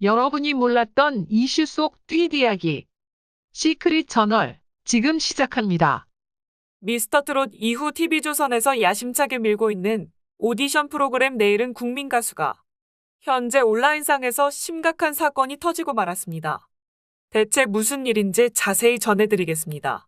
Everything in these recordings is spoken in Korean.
여러분이 몰랐던 이슈 속 트윗 이야기. 시크릿 저널, 지금 시작합니다. 미스터 트롯 이후 TV조선에서 야심차게 밀고 있는 오디션 프로그램 내일은 국민 가수가 현재 온라인상에서 심각한 사건이 터지고 말았습니다. 대체 무슨 일인지 자세히 전해드리겠습니다.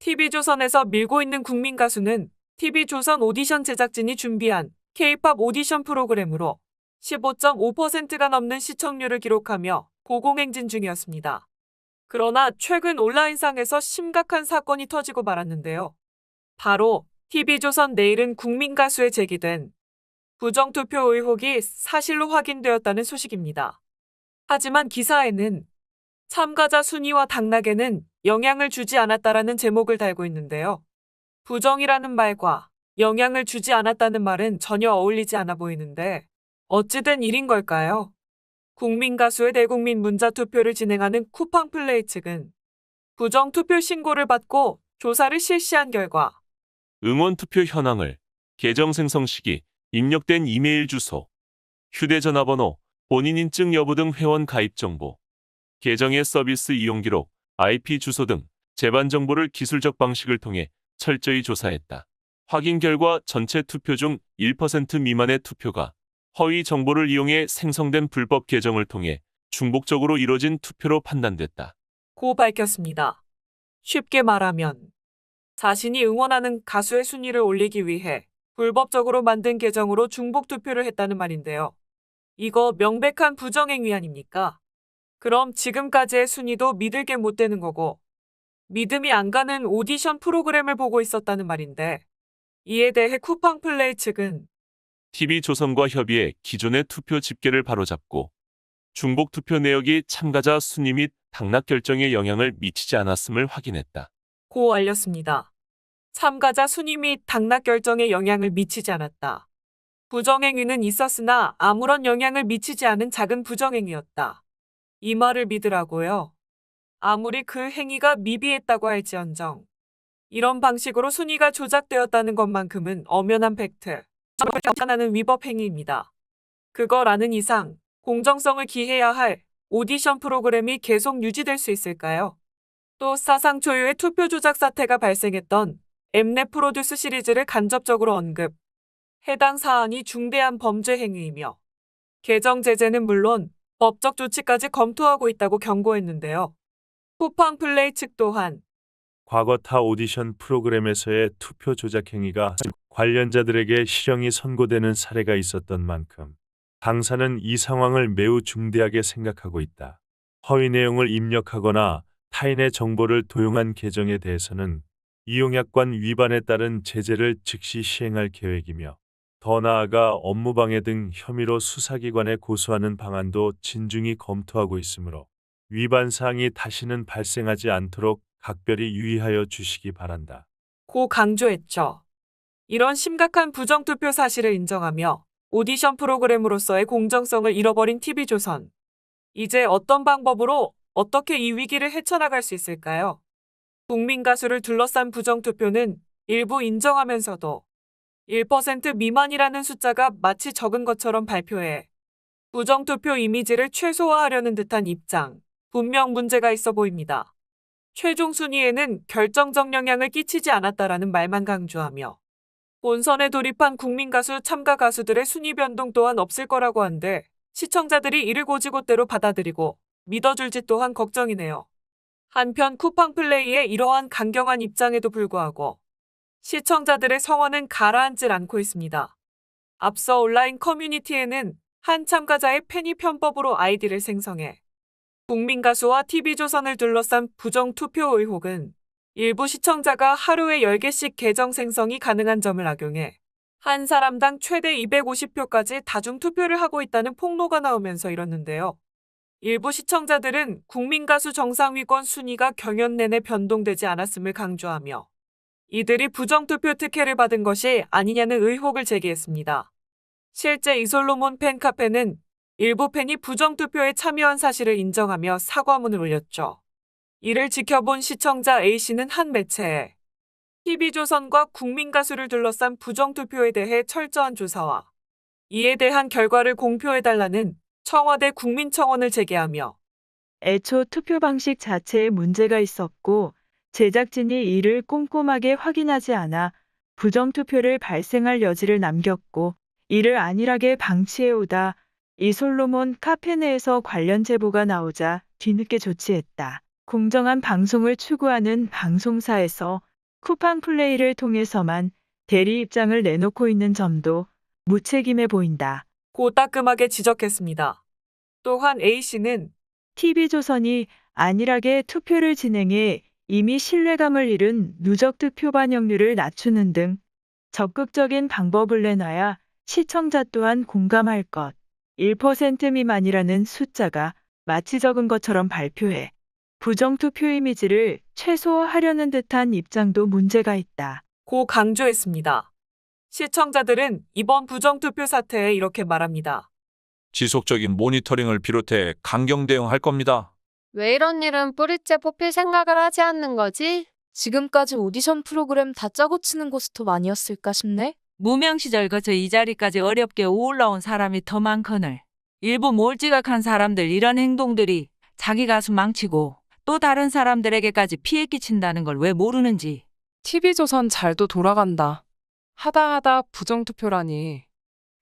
TV조선에서 밀고 있는 국민 가수는 TV조선 오디션 제작진이 준비한 K-팝 오디션 프로그램으로 15.5%가 넘는 시청률을 기록하며 고공행진 중이었습니다. 그러나 최근 온라인상에서 심각한 사건이 터지고 말았는데요. 바로 TV조선 내일은 국민 가수에 제기된 부정투표 의혹이 사실로 확인되었다는 소식입니다. 하지만 기사에는 참가자 순위와 당락에는 영향을 주지 않았다라는 제목을 달고 있는데요. 부정이라는 말과 영향을 주지 않았다는 말은 전혀 어울리지 않아 보이는데 어찌된 일인 걸까요? 국민 가수의 대국민 문자 투표를 진행하는 쿠팡 플레이 측은 부정 투표 신고를 받고 조사를 실시한 결과 응원 투표 현황을, 계정 생성 시기, 입력된 이메일 주소, 휴대전화번호, 본인 인증 여부 등 회원 가입 정보, 계정의 서비스 이용 기록, IP 주소 등 재반 정보를 기술적 방식을 통해 철저히 조사했다. 확인 결과 전체 투표 중 1% 미만의 투표가 허위 정보를 이용해 생성된 불법 계정을 통해 중복적으로 이뤄진 투표로 판단됐다. 고 밝혔습니다. 쉽게 말하면 자신이 응원하는 가수의 순위를 올리기 위해 불법적으로 만든 계정으로 중복 투표를 했다는 말인데요. 이거 명백한 부정행위 아닙니까? 그럼 지금까지의 순위도 믿을 게 못 되는 거고 믿음이 안 가는 오디션 프로그램을 보고 있었다는 말인데 이에 대해 쿠팡 플레이 측은 TV조선과 협의해 기존의 투표 집계를 바로잡고 중복 투표 내역이 참가자 순위 및 당락 결정에 영향을 미치지 않았음을 확인했다. 고 알렸습니다. 참가자 순위 및 당락 결정에 영향을 미치지 않았다. 부정행위는 있었으나 아무런 영향을 미치지 않은 작은 부정행위였다. 이 말을 믿으라고요. 아무리 그 행위가 미비했다고 할지언정. 이런 방식으로 순위가 조작되었다는 것만큼은 엄연한 팩트. 하나는 위법 행위입니다. 그거라는 이상 공정성을 기해야 할 오디션 프로그램이 계속 유지될 수 있을까요? 또 사상 초유의 투표 조작 사태가 발생했던 엠넷 프로듀스 시리즈를 간접적으로 언급. 해당 사안이 중대한 범죄 행위이며 개정 제재는 물론 법적 조치까지 검토하고 있다고 경고했는데요. 쿠팡 플레이 측 또한 과거 타 오디션 프로그램에서의 투표 조작 행위가 관련자들에게 실형이 선고되는 사례가 있었던 만큼 당사는 이 상황을 매우 중대하게 생각하고 있다. 허위 내용을 입력하거나 타인의 정보를 도용한 계정에 대해서는 이용약관 위반에 따른 제재를 즉시 시행할 계획이며 더 나아가 업무방해 등 혐의로 수사기관에 고소하는 방안도 진중히 검토하고 있으므로 위반 사항이 다시는 발생하지 않도록 각별히 유의하여 주시기 바란다. 고 강조했죠. 이런 심각한 부정투표 사실을 인정하며 오디션 프로그램으로서의 공정성을 잃어버린 TV조선. 이제 어떤 방법으로 어떻게 이 위기를 헤쳐나갈 수 있을까요? 국민 가수를 둘러싼 부정투표는 일부 인정하면서도 1% 미만이라는 숫자가 마치 적은 것처럼 발표해 부정투표 이미지를 최소화하려는 듯한 입장. 분명 문제가 있어 보입니다. 최종 순위에는 결정적 영향을 끼치지 않았다라는 말만 강조하며 본선에 돌입한 국민 가수 참가 가수들의 순위 변동 또한 없을 거라고 한데 시청자들이 이를 고지고대로 받아들이고 믿어줄지 또한 걱정이네요. 한편 쿠팡 플레이의 이러한 강경한 입장에도 불구하고 시청자들의 성원은 가라앉질 않고 있습니다. 앞서 온라인 커뮤니티에는 한 참가자의 팬이 편법으로 아이디를 생성해 국민 가수와 TV조선을 둘러싼 부정 투표 의혹은 일부 시청자가 하루에 10개씩 계정 생성이 가능한 점을 악용해 한 사람당 최대 250표까지 다중 투표를 하고 있다는 폭로가 나오면서 이렇는데요. 일부 시청자들은 국민 가수 정상위권 순위가 경연 내내 변동되지 않았음을 강조하며 이들이 부정투표 특혜를 받은 것이 아니냐는 의혹을 제기했습니다. 실제 이솔로몬 팬카페는 일부 팬이 부정투표에 참여한 사실을 인정하며 사과문을 올렸죠. 이를 지켜본 시청자 A씨는 한 매체에 TV조선과 국민가수를 둘러싼 부정투표에 대해 철저한 조사와 이에 대한 결과를 공표해달라는 청와대 국민청원을 제기하며 애초 투표 방식 자체에 문제가 있었고 제작진이 이를 꼼꼼하게 확인하지 않아 부정투표를 발생할 여지를 남겼고 이를 안일하게 방치해오다 이 솔로몬 카페 내에서 관련 제보가 나오자 뒤늦게 조치했다. 공정한 방송을 추구하는 방송사에서 쿠팡 플레이를 통해서만 대리 입장을 내놓고 있는 점도 무책임해 보인다. 고 따끔하게 지적했습니다. 또한 A씨는 TV조선이 안일하게 투표를 진행해 이미 신뢰감을 잃은 누적 득표 반영률을 낮추는 등 적극적인 방법을 내놔야 시청자 또한 공감할 것. 1% 미만이라는 숫자가 마치 적은 것처럼 발표해 부정투표 이미지를 최소화하려는 듯한 입장도 문제가 있다. 고 강조했습니다. 시청자들은 이번 부정투표 사태에 이렇게 말합니다. 지속적인 모니터링을 비롯해 강경 대응할 겁니다. 왜 이런 일은 뿌리째 뽑힐 생각을 하지 않는 거지? 지금까지 오디션 프로그램 다 짜고 치는 고스톱 아니었을까 싶네? 무명 시절 거쳐 이 자리까지 어렵게 올라온 사람이 더 많거늘. 일부 몰지각한 사람들 이런 행동들이 자기 가수 망치고 또 다른 사람들에게까지 피해 끼친다는 걸 왜 모르는지. TV조선 잘도 돌아간다. 하다 하다 부정투표라니.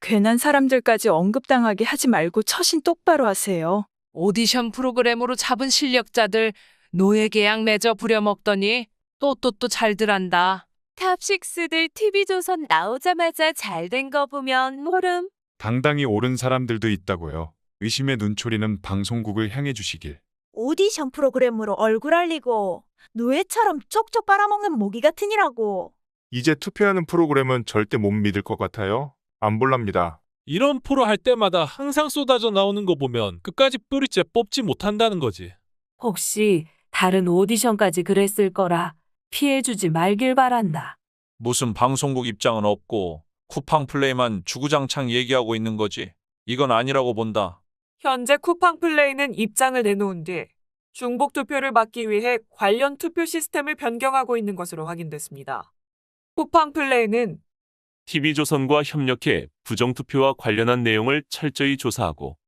괜한 사람들까지 언급당하게 하지 말고 처신 똑바로 하세요. 오디션 프로그램으로 잡은 실력자들 노예 계약 맺어 부려먹더니 또 또 또 잘들 한다. 탑식스들 TV조선 나오자마자 잘 된 거 보면 모름. 당당히 옳은 사람들도 있다고요. 의심의 눈초리는 방송국을 향해 주시길. 오디션 프로그램으로 얼굴 알리고 노예처럼 쪽쪽 빨아먹는 모기 같으니라고. 이제 투표하는 프로그램은 절대 못 믿을 것 같아요. 안 볼랍니다. 이런 프로 할 때마다 항상 쏟아져 나오는 거 보면 끝까지 뿌리째 뽑지 못한다는 거지. 혹시 다른 오디션까지 그랬을 거라 피해주지 말길 바란다. 무슨 방송국 입장은 없고 쿠팡 플레이만 주구장창 얘기하고 있는 거지. 이건 아니라고 본다. 현재 쿠팡 플레이는 입장을 내놓은 뒤 중복 투표를 막기 위해 관련 투표 시스템을 변경하고 있는 것으로 확인됐습니다. 쿠팡 플레이는 TV조선과 협력해 부정투표와 관련한 내용을 철저히 조사하고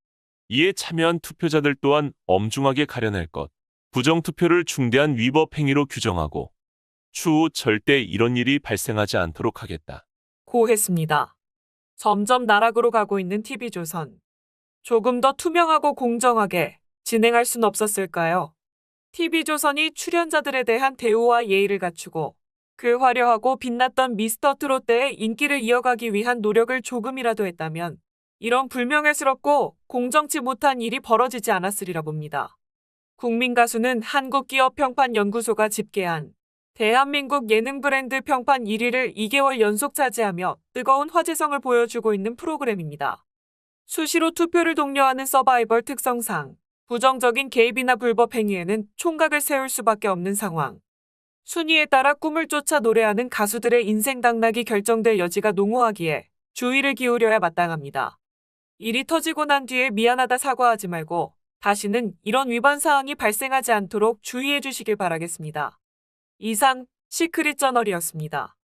이에 참여한 투표자들 또한 엄중하게 가려낼 것, 부정투표를 중대한 위법 행위로 규정하고 추후 절대 이런 일이 발생하지 않도록 하겠다. 고했습니다. 점점 나락으로 가고 있는 TV조선. 조금 더 투명하고 공정하게 진행할 순 없었을까요? TV조선이 출연자들에 대한 대우와 예의를 갖추고 그 화려하고 빛났던 미스터 트롯 때의 인기를 이어가기 위한 노력을 조금이라도 했다면 이런 불명예스럽고 공정치 못한 일이 벌어지지 않았으리라 봅니다. 국민가수는 한국기업평판연구소가 집계한 대한민국 예능 브랜드 평판 1위를 2개월 연속 차지하며 뜨거운 화제성을 보여주고 있는 프로그램입니다. 수시로 투표를 독려하는 서바이벌 특성상 부정적인 개입이나 불법 행위에는 총각을 세울 수밖에 없는 상황. 순위에 따라 꿈을 쫓아 노래하는 가수들의 인생 당락이 결정될 여지가 농후하기에 주의를 기울여야 마땅합니다. 일이 터지고 난 뒤에 미안하다 사과하지 말고 다시는 이런 위반 사항이 발생하지 않도록 주의해 주시길 바라겠습니다. 이상 시크릿 저널이었습니다.